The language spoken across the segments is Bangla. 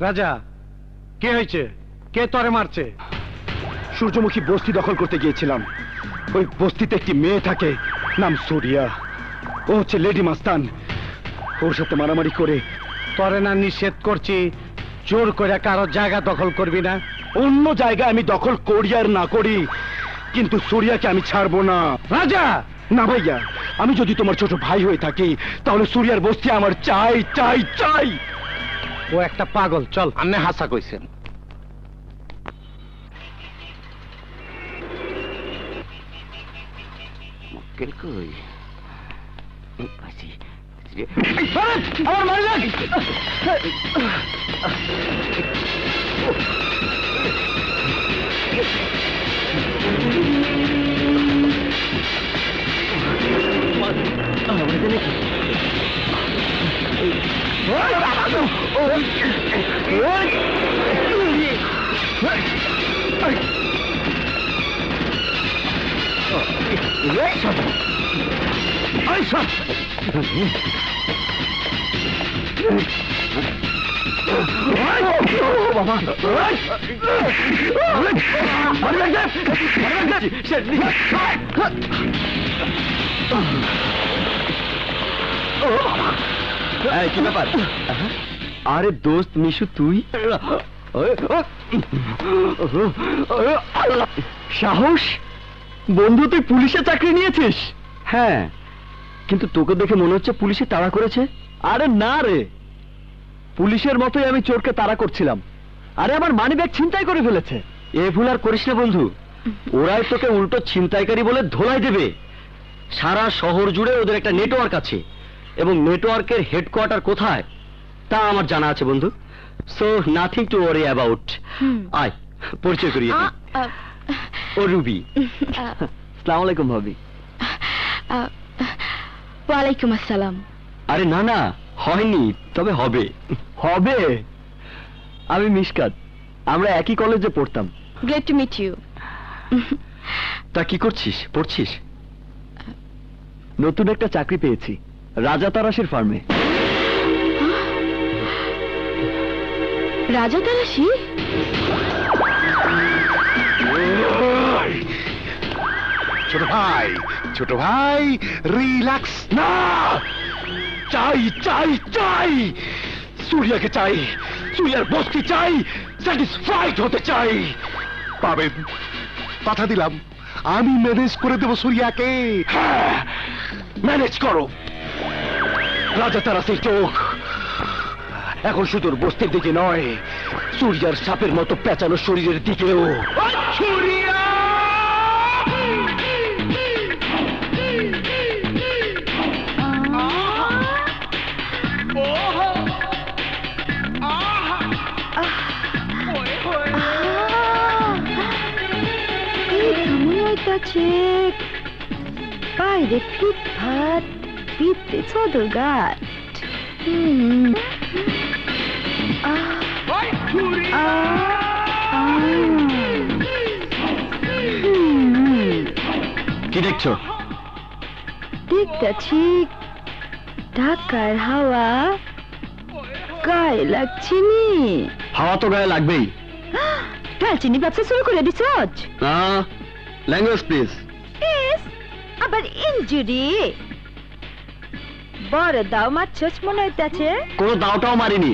রাজা কে হয়েছে? কে তরে মারছে? সূর্যমুখী বস্তি দখল করতে গিয়েছিলাম। ওই বস্তিতে একটি মেয়ে থাকে নাম সুরিয়া। ও হচ্ছে লেডি মাস্তান। ওর সাথে মারামারি করে তরে না নিষেধ করছি জোর করে কারও জায়গা দখল করবি না। অন্য জায়গায় আমি দখল করি আর না করি কিন্তু সুরিয়াকে আমি ছাড়বো না। রাজা! না ভাইয়া আমি যদি তোমার ছোট ভাই হয়ে থাকি তাহলে সুরিয়ার বস্তি আমার চাই চাই চাই। ও একটা পাগল চল। আন্নে হাসা কইছেন। মক্কেল কই? আমার বাবা কি ব্যাপার? আরে দোস্ত মিশু, তুই? সাহস? বন্ধু, তুই পুলিশে চাকরি নিয়েছিস? হ্যাঁ কিন্তু তোকে দেখে মনে হচ্ছে পুলিশে তাড়া করেছে। আরে না রে, পুলিশের মতোই আমি চোরকে তাড়া করছিলাম। আরে আমার মানি ব্যাগ ছিনতাই করে ফেলেছে। এ ভুল আর করিস না, বন্ধু। ওরাই তোকে উল্টো ছিনতাইকারী বলে ধোলাই দেবে। সারা শহর জুড়ে ওদের একটা নেটওয়ার্ক আছে। এবং নেটওয়ার্কের হেডকোয়ার্টার কোথায়? তা আমার জানা আছে বন্ধু। So nothing to worry about. আয় পরিচয় করিয়ে দিই। ও রুবি। আ, সালাম আলাইকুম ভাবি। ওয়ালাইকুম আসসালাম। আরে না না হয়নি তবে হবে। হবে? আমি মিশকাত আমরা একই কলেজে পড়তাম। গ্রেট টু মিট ইউ তা কি করছিস? পড়ছিস? নতুন একটা চাকরি পেয়েছি। রাজা তারাসের ফার্মে। রাজা তারাশি? ছোট ভাই ছোট ভাই রিল্যাক্স না! চাই চাই চাই! সূর্যাকে চাই সূর্যার বস্তি চাই স্যাটিসফাইড হতে চাই। পাবেন কথা দিলাম। আমি ম্যানেজ করে দেবো সূর্যাকে। হ্যাঁ ম্যানেজ করো। রাজা তারাসের চোখ। এখন শুধু বস্তির দিকে নয়, সূর্যার সাপের মতো পেঁচানো শরীরের দিকেও। বাইরে ফিট ভাত। ভিতরে চদর গাছ কি দেখছ? দেখতাছি ঢাকার হাওয়া। গায়ে লাগছে নি। হাওয়া তো গায়ে লাগবেই। দালচিনি ব্যবসা শুরু করে দিছ ল্যাঙ্গুয়েজ প্লিজ। আবার ইনজুরি বড় দাও মারছস মনে হইতাছে কোনো দাওটাও মারিনি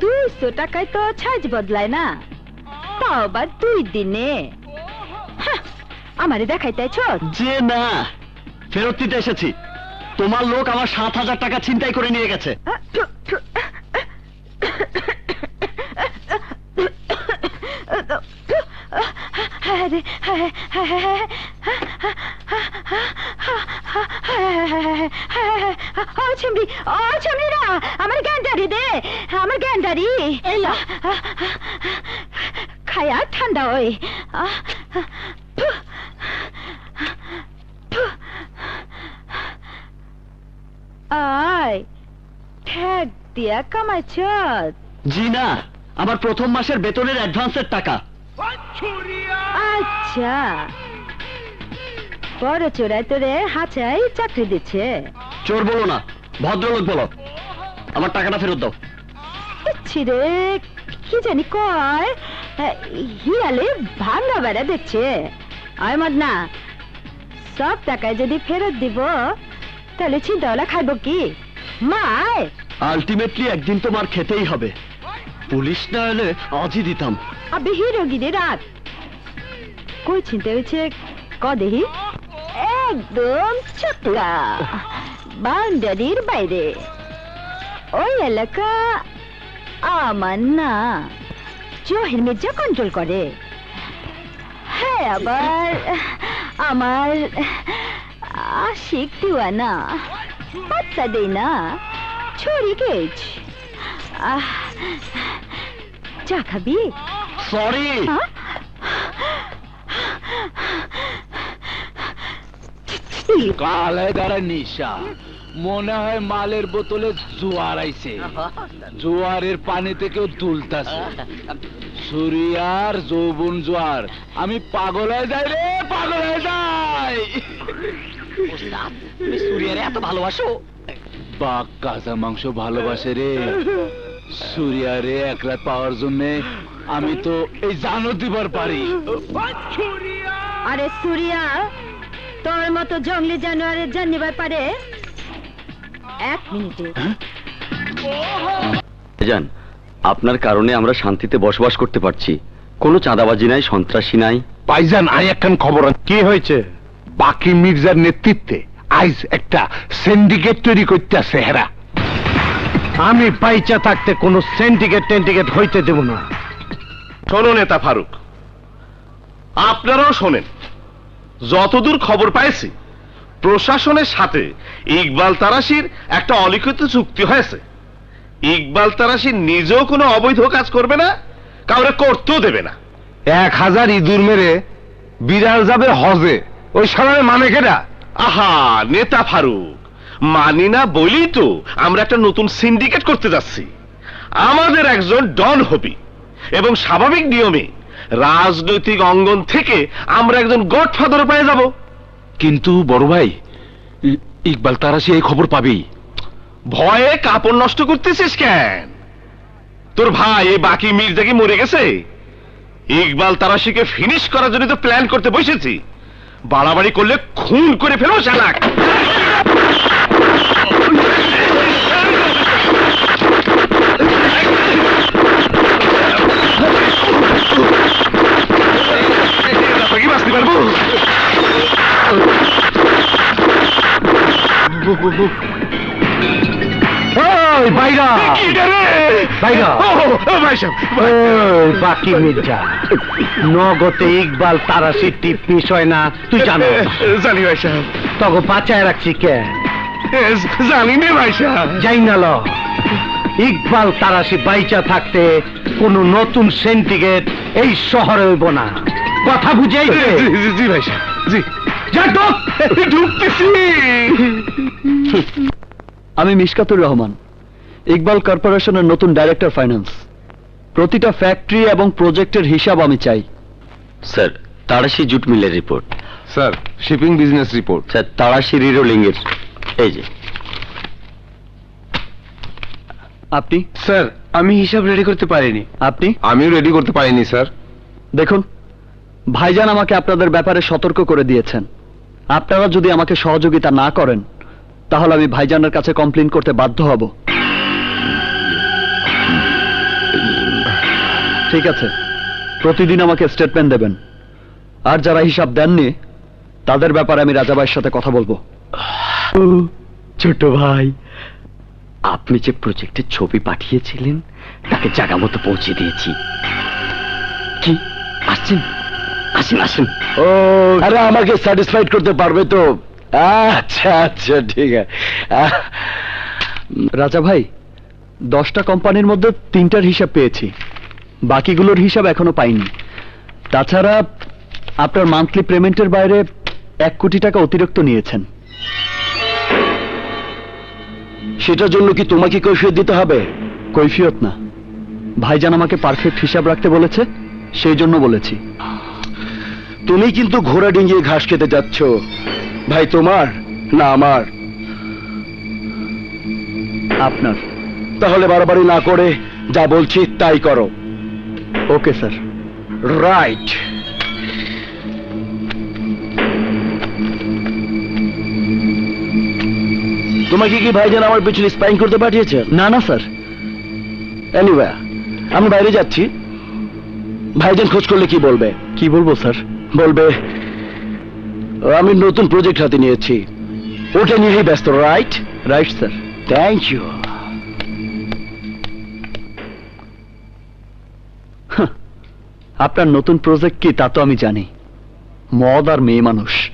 দুইশো টাকায় তো ছাইজ বদলায় না তাও আবার দুই দিনে আমারে দেখাইতেছ যে না ফেরত দিতে এসেছি তোমার লোক আমার সাত হাজার টাকা ছিনতাই করে নিয়ে গেছে আরে, ও চিমড়ি ও না আমার গ্যান্ডারি দে আমার গ্যান্ডারি। খায়া ঠান্ডা ওই। আয় ঠ্যাক দিয়া কামাইছ। জি না আমার প্রথম মাসের বেতনের অ্যাডভান্সের টাকা। আচ্ছা। বড় চোরাই তোরে হাচাই চাকরি দিচ্ছে। চোর বলো না। ভদ্রলোক বলো। আমার টাকাটা ফেরত দাও। দেখছি রে কি জানি কয়? হিয়ালে ভাঙ্গা বেড়া দেখছে। আয় মদনা সব টাকায় যদি ফেরত দিব তাহলে চিন্তাওয়ালা খাইব কি? মায় আলটিমেটলি একদিন তোমার খেতেই হবে। পুলিশ না এলে আজই দিতাম। আবে হিরোগিরি রাত। কই চিনতে হয়েছে? ক দেহি একদম চুপলা বাউন্ডারির বাইরে ওই এলাকা আমার না জহির মির্জা কন্ট্রোল করে হ্যাঁ আবার আমার আশিক দিওয়ানা বাচ্চা দেই না ছড়ি গেছ আহ চা খাবি সরি হ্যাঁ? কালে নিশা। মনে হয় মালের বোতলে জোয়ার আইছে। জোয়ারের পানিতে কেউ তুলতাছে সুরিয়ার যৌবন জোয়ার। আমি পাগল হয়ে যাই রে পাগল হয়ে যাই। সুরিয়ারে এত ভালোবাসো? বাঘ কাঁচা মাংস ভালোবাসে রে। সুরিয়ারে এক রাত পাওয়ার জন্য আমি তো এই জানো দিবার পারি আরে সুরিয়া তোর মতো জঙ্গলি জানোয়ারের জানিবার পারে। এক মিনিটে। জান আপনার কারণে আমরা শান্তিতে বসবাস করতে পারছি। কোনো চাঁদাবাজি নাই সন্ত্রাসী নাই। পাইজান আই একখান খবর কি হয়েছে? বাকি মির্জার নেতৃত্বে আইজ একটা সিন্ডিকেট তৈরি করতেছে হেরা। আমি পাইচা থাকতে কোনো সেন্টিকেট টেন্টিকেট হইতে দেব না। শোনো নেতা ফারুক আপনারাও শোনেন। যতদূর খবর পাইছি প্রশাসনের সাথে ইকবাল তারাশির একটা অলিখিত চুক্তি হয়েছে। ইকবাল তারাশি নিজেও কোনো অবৈধ কাজ করবে না কাউরে করতেও দেবে না। এক হাজার ইঁদুর মেরে বিড়াল যাবে হজে ওই সময় মানে কেটা আহা নেতা ফারুক মানি না বলি তো আমরা একটা নতুন সিন্ডিকেট করতে যাচ্ছি। আমাদের একজন ডন হবি এবং স্বাভাবিক নিয়মে রাজনৈতিক অঙ্গন থেকে আমরা একজন গডফাদার পেয়ে যাব। কিন্তু বড় ভাই ইকবাল তারাসি এই খবর পাবেই। ভয়ে কাপড় নষ্ট করতেছিস কেন? তোর ভাই এই বাকি মির্জা কি মরে গেছে? ইকবাল তারাশিকে ফিনিশ করার জন্য তো প্ল্যান করতে বসেছি। বাড়াবাড়ি করলে খুন করে ফেলো শালাক! ওই বাইরা। বাকি মির্জা। নগতে ইকবাল তারাশি টিপ মিস হয় না তুই জানো? জানি ভাই সাহেব। তখন বাঁচায় রাখছি কে? জানি নে ভাই সাহেব। যাই না ল। ইকবাল তারাশি বাইচা থাকতে কোনো নতুন সেন্টিকেট এই শহরে হইব না। কথা বুঝাই জি, ভাই সাহেব জি। আমি মিশকাতুর রহমান ইকবাল কর্পোরেশনের নতুন ডাইরেক্টর ফাইন্যান্স। প্রতিটা ফ্যাক্টরি এবং প্রজেক্টের হিসাব আমি চাই। স্যার তারাশি জুট মিলের report. Sir shipping business report. Sir তারাশি রিরোলিংয়ের এই যে। আপনি? স্যার আমি হিসাব রেডি করতে পারিনি। আপনি? আমিও রেডি করতে পারিনি স্যার। দেখুন ভাইজান আমাকে আপনাদের ব্যাপারে সতর্ক করে দিয়েছেন। আপনারা যদি আমাকে সহযোগিতা না করেন, তাহলে আমি ভাইজানের কাছে কমপ্লেন করতে বাধ্য হব। ঠিক আছে, প্রতিদিন আমাকে স্টেটমেন্ট দেবেন। আর যারা হিসাব দেননি, তাদের ব্যাপারে আমি রাজাবাইয়ের সাথে কথা বলব। ছোট ভাই, আপনি যে প্রজেক্টের ছবি পাঠিয়েছিলেন, তাকে জায়গা মতো পৌঁছে দিয়েছি। কি, আসছেন? আসেন আসেন। ও আরে আমাকে স্যাটিসফাইড করতে পারবে তো? আচ্ছা আচ্ছা ঠিক আছে। রাজা ভাই দশটা কোম্পানির মধ্যে তিনটার হিসাব পেয়েছি। বাকিগুলোর হিসাব এখনও পাইনি। তাছাড়া আপনার মান্থলি পেমেন্টের বাইরে এক কোটি টাকা অতিরিক্ত নিয়েছেন। সেটার জন্য কি তোমাকে কৈফিয়ত দিতে হবে? কৈফিয়ত না। ভাইজান আমাকে পারফেক্ট হিসাব রাখতে বলেছে সেই জন্য বলেছি। তুমি কিন্তু ঘোড়া ডিঙ্গিয়ে ঘাস খেতে যাচ্ছ। ভাই তোমার না আমার? আপনার। তাহলে বাড়াবাড়ি না করে যা বলছি তাই করো। Okay sir. রাইট তোমাকে কি ভাইজান আমার পিছনে স্পাইং করতে পাঠিয়েছে? না না স্যার। এনিওয়ে আমি বাইরে যাচ্ছি। ভাইজান খোঁজ করলে কি বলবে? কি বলব স্যার? বলবে আমি নতুন প্রজেক্ট হাতে নিয়েছি। ওটা নিয়েই ব্যস্ত right right sir thank you আপনার নতুন প্রজেক্ট কি তা তো আমি জানি। মদ আর মেয়ে মানুষ।